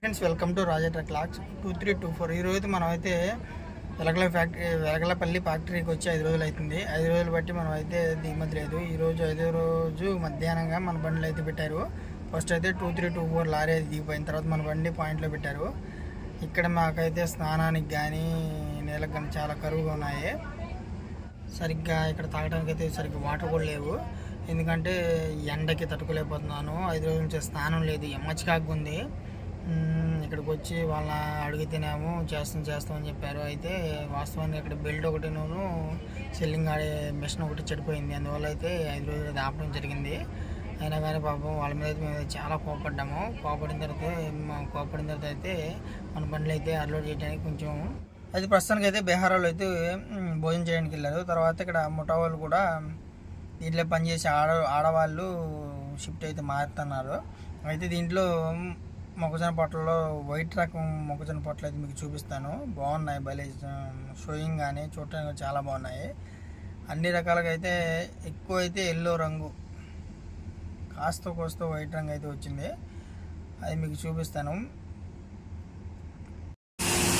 Friends welcome to రాజేట్రా clocks two three two four ఈ రోజు మనం అయితే వెలగల ఫ్యాక్టరీ వెలగలపల్లి ఫ్యాక్టరీకి వచ్చి ఐదు రోజులు అవుతుంది. ఐదు రోజులు బట్టి మనం అయితే దిగుమతి లేదు. ఈరోజు ఐదో రోజు మధ్యాహ్నంగా మన బండ్లు అయితే పెట్టారు. ఫస్ట్ అయితే two three two four lorry అయితే దిగిపోయిన తర్వాత మన బండి పాయింట్లో పెట్టారు. ఇక్కడ మాకైతే స్నానానికి కానీ నీళ్ళకి కానీ చాలా కరువుగా ఉన్నాయి. సరిగ్గా ఇక్కడ తాగడానికి అయితే సరిగ్గా వాటర్ కూడా లేవు. ఎందుకంటే ఎండకి తట్టుకోలేకపోతున్నాను. ఐదు రోజుల నుంచి స్నానం లేదు. ఎమ్మచికాకు ఉంది. ఇక్కడికి వచ్చి వాళ్ళ అడిగితేనేమో చేస్తాం చేస్తాం అని చెప్పారు. అయితే వాస్తవానికి ఇక్కడ బెల్ట్ ఒకటిను సెల్లింగ్ ఆడే మిషన్ ఒకటి చెడిపోయింది. అందువల్ల అయితే ఐదు రోజులు ఆపడం జరిగింది. అయినా కానీ పాపం వాళ్ళ మీద అయితే మేము చాలా కోపడ్డాము. కోపడిన తర్వాత కోపడిన తర్వాత అయితే మన బండ్లు అయితే అన్లోడ్ చేయడానికి కొంచెం అయితే ప్రస్తుతానికి అయితే బీహార్లో అయితే భోజనం చేయడానికి వెళ్ళారు. తర్వాత ఇక్కడ ముఠా వాళ్ళు కూడా దీంట్లో పనిచేసే ఆడ ఆడవాళ్ళు షిఫ్ట్ అయితే మారుతున్నారు. అయితే దీంట్లో మొక్కజొన్న పొట్టలో వైట్ రకం మొక్కజొన్న పొట్టలు అయితే మీకు చూపిస్తాను. బాగున్నాయి భలే షోయింగ్ కానీ చూడటానికి చాలా బాగున్నాయి. అన్ని రకాలుగా అయితే ఎక్కువ అయితే ఎల్లో రంగు కాస్త కోస్త వైట్ రంగు అయితే వచ్చింది. అది మీకు చూపిస్తాను.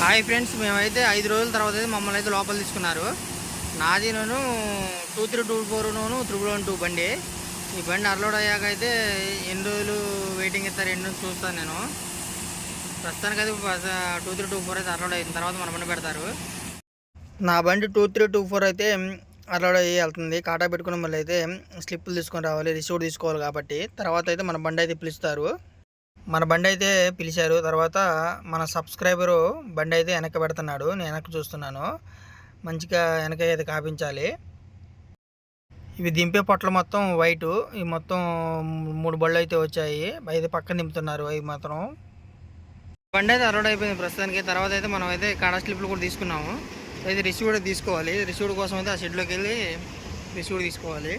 హాయ్ ఫ్రెండ్స్ మేమైతే ఐదు రోజుల తర్వాత అయితే మమ్మల్ని అయితే లోపల తీసుకున్నారు. నాది నేను టూ త్రీ టూ ఫోర్ నూను త్రిబుల్ వన్ టూ బండి. ఈ బండి అన్లోడ్ అయ్యాక అయితే ఎన్ని రోజులు వెయిటింగ్ ఇస్తారు ఎన్ని రోజులు చూస్తాను నేను. ప్రస్తుతానికి అయితే టూ త్రీ టూ ఫోర్ అయితే అన్లోడ్ అయిన తర్వాత మన బండి పెడతారు. నా బండి టూ త్రీ టూ ఫోర్ అయితే అన్లోడ్ అయ్యి వెళ్తుంది. కాటా పెట్టుకున్న మళ్ళీ అయితే స్లిప్పులు తీసుకొని రావాలి రిసీవ్ తీసుకోవాలి కాబట్టి. తర్వాత అయితే మన బండి అయితే పిలుస్తారు. మన బండి అయితే పిలిచారు తర్వాత మన సబ్స్క్రైబరు బండి అయితే వెనక పెడుతున్నాడు నేను వెనక్కి చూస్తున్నాను. మంచిగా వెనక అయితే కాపించాలి. ఇవి దింపే పొట్లు మొత్తం వైట్. ఇవి మొత్తం మూడు బళ్ళు అయితే వచ్చాయి. అయితే పక్కన దింపుతున్నారు అవి మాత్రం. బండి అయితే అరౌడ్ అయిపోయింది ప్రస్తుతానికి. తర్వాత అయితే మనం అయితే కాడా స్లిప్లు కూడా తీసుకున్నాము. అయితే రిసీవ్డ్ తీసుకోవాలి. రిసీవ్డ్ కోసం అయితే ఆ షెడ్లోకి వెళ్ళి రిసీవ్డ్ తీసుకోవాలి.